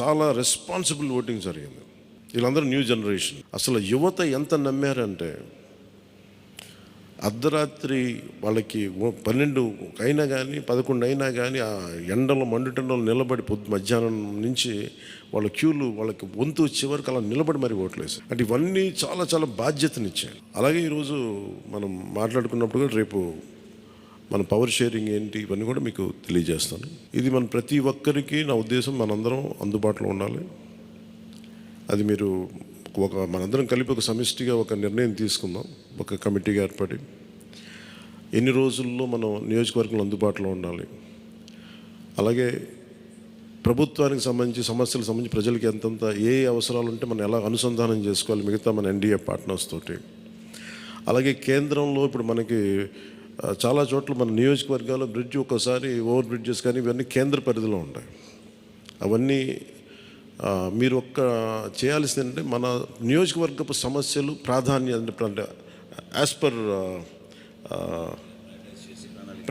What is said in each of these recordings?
చాలా responsible voting జరిగింది. వీళ్ళందరూ న్యూ జనరేషన్ అసలు యువత ఎంత నమ్మారంటే అర్ధరాత్రి వాళ్ళకి పన్నెండు అయినా కానీ పదకొండు అయినా కానీ ఆ ఎండలో మండుటెండలో నిలబడి పొద్దు మధ్యాహ్నం నుంచి వాళ్ళ క్యూలు వాళ్ళకి వంతు వచ్చే వరకు అలా నిలబడి మరి ఓట్లు అంటే ఇవన్నీ చాలా చాలా బాధ్యతనిచ్చాయి. అలాగే ఈరోజు మనం మాట్లాడుకున్నప్పుడు కూడా రేపు మన పవర్ షేరింగ్ ఏంటి ఇవన్నీ కూడా మీకు తెలియజేస్తాను. ఇది మన ప్రతి ఒక్కరికి నా ఉద్దేశం మనందరం అందుబాటులో ఉండాలి. అది మీరు ఒక మనందరం కలిపి ఒక సమిష్టిగా ఒక నిర్ణయం తీసుకుందాం ఒక కమిటీగా ఏర్పడి. ఎన్ని రోజుల్లో మనం నియోజకవర్గంలో అందుబాటులో ఉండాలి? అలాగే ప్రభుత్వానికి సంబంధించి సమస్యలకు సంబంధించి ప్రజలకి ఎంతంత ఏ అవసరాలు ఉంటే మనం ఎలా అనుసంధానం చేసుకోవాలి? మిగతా మన ఎన్డీఏ పార్ట్నర్స్ తోటి. అలాగే కేంద్రంలో ఇప్పుడు మనకి చాలా చోట్ల మన నియోజకవర్గాల్లో బ్రిడ్జ్ ఒక్కోసారి ఓవర్ బ్రిడ్జెస్ కానీ ఇవన్నీ కేంద్ర పరిధిలో ఉంటాయి. అవన్నీ మీరు ఒక్క చేయాల్సింది అంటే మన నియోజకవర్గపు సమస్యలు ప్రాధాన్యత అంటే as per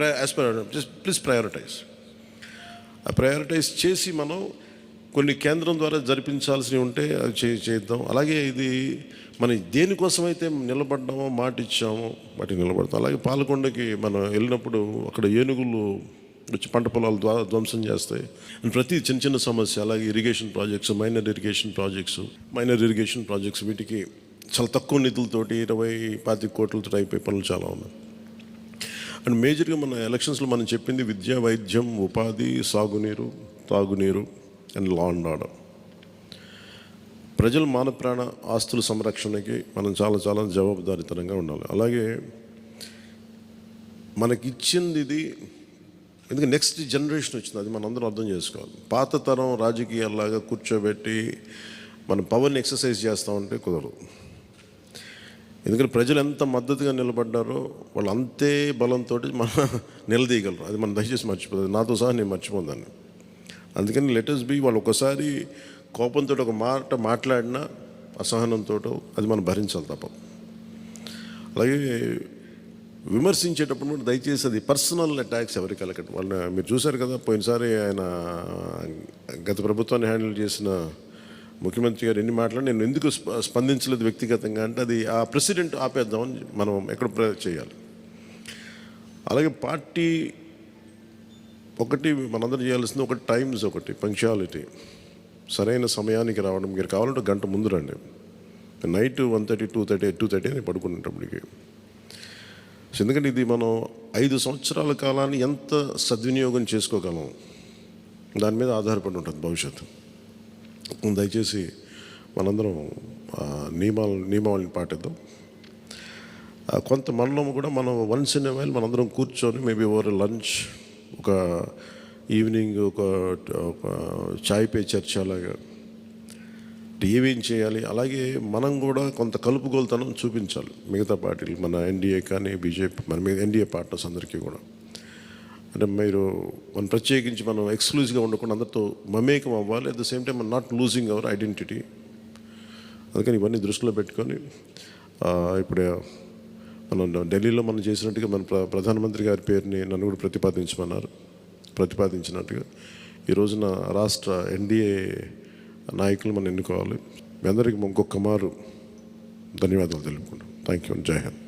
as per please prioritise ఆ ప్రయారిటైజ్ చేసి మనం కొన్ని కేంద్రం ద్వారా జరిపించాల్సినవి ఉంటే అది చే చేద్దాం. అలాగే ఇది మనం దేనికోసమైతే నిలబడ్డామో మాట ఇచ్చామో వాటికి నిలబడతాం. అలాగే పాలకొండకి మనం వెళ్ళినప్పుడు అక్కడ ఏనుగులు వచ్చి పంట పొలాలు ద్వారా ధ్వంసం చేస్తాయి. ప్రతి చిన్న చిన్న సమస్య అలాగే irrigation projects minor irrigation projects minor irrigation projects వీటికి చాలా తక్కువ నిధులతోటి ఇరవై పాతిక కోట్లతో అయిపోయే పనులు చాలా ఉన్నాయి. అండ్ మేజర్గా మన ఎలక్షన్స్లో మనం చెప్పింది విద్య వైద్యం ఉపాధి సాగునీరు తాగునీరు అండ్ లా అండ్ ఆర్డర్ ప్రజల మానప్రాణ ఆస్తుల సంరక్షణకి మనం చాలా చాలా జవాబుదారితనంగా ఉండాలి. అలాగే మనకి ఇచ్చింది ఇది ఎందుకంటే నెక్స్ట్ జనరేషన్ వచ్చింది అది మనందరం అర్థం చేసుకోవాలి. పాత తరం రాజకీయాల్లాగా కూర్చోబెట్టి మనం పవర్ని ఎక్సర్సైజ్ చేస్తూ ఉంటే కుదరదు. ఎందుకంటే ప్రజలు ఎంత మద్దతుగా నిలబడ్డారో వాళ్ళు అంతే బలంతో మన నిలదీయగలరు. అది మనం దయచేసి మర్చిపోతుంది నాతో సహా నేను మర్చిపోదాన్ని అందుకని లెటర్స్ బి వాళ్ళు ఒకసారి కోపంతో ఒక మాట మాట్లాడినా అసహనంతో అది మనం భరించాలి తప్ప. అలాగే విమర్శించేటప్పుడు కూడా దయచేసి అది పర్సనల్ అటాక్స్ ఎవరికి కలగదు వాళ్ళ మీరు చూశారు కదా పోయినసారి ఆయన గత ప్రభుత్వాన్ని హ్యాండిల్ చేసిన ముఖ్యమంత్రి గారు ఎన్ని మాటలు నేను ఎందుకు స్ప- స్పందించలేదు వ్యక్తిగతంగా అంటే అది ఆ ప్రెసిడెంట్ ఆపేద్దామని మనం ఎక్కడ ప్ర- చేయాలి. అలాగే పార్టీ ఒకటి మనందరూ చేయాల్సింది ఒకటి టైమ్స్ ఒకటి పంక్చువాలిటీ సరైన సమయానికి రావడం. మీరు కావాలంటే గంట ముందు రండి. Night one thirty two thirty two thirty అని పడుకునేటప్పటికి. సో ఎందుకంటే ఇది మనం ఐదు సంవత్సరాల కాలాన్ని ఎంత సద్వినియోగం చేసుకోగలం? దాని మీద ఆధారపడి ఉంటుంది భవిష్యత్తు దయచేసి మనందరం ఆ, నియమాలు నియమావళిని పాటిద్దాం. ఆ, కొంత మనలో కూడా మనం వన్స్ ఇన్ వైల్ మనందరం కూర్చొని మేబీ ఓవర్ లంచ్ ఒక ఈవినింగ్ ఒక ఒక చాయ్ పే చర్చ అలాగా ఏమేం చేయాలి? అలాగే మనం కూడా కొంత కలుపుగోలుతనం చూపించాలి. మిగతా పార్టీలు మన ఎన్డీఏ కానీ బీజేపీ మన మీద ఎన్డీఏ పార్టీస్ అందరికీ కూడా. అంటే మీరు మనం ప్రత్యేకించి మనం ఎక్స్క్లూజివ్గా ఉండకుండా అందరితో మమేకం అవ్వాలి. At the same time not losing our identity అందుకని ఇవన్నీ దృష్టిలో పెట్టుకొని ఇప్పుడు మనం ఢిల్లీలో మనం చేసినట్టుగా మన ప్ర ప్రధానమంత్రి గారి పేరుని నన్ను కూడా ప్రతిపాదించమన్నారు. ప్రతిపాదించినట్టుగా. ఈ రోజున రాష్ట్ర ఎన్డీఏ నాయకులు మనం ఎన్నుకోవాలి. మీ అందరికీ ఇంకొక మారు ధన్యవాదాలు తెలుపుకుంటాం థ్యాంక్ యూ జై హింద్.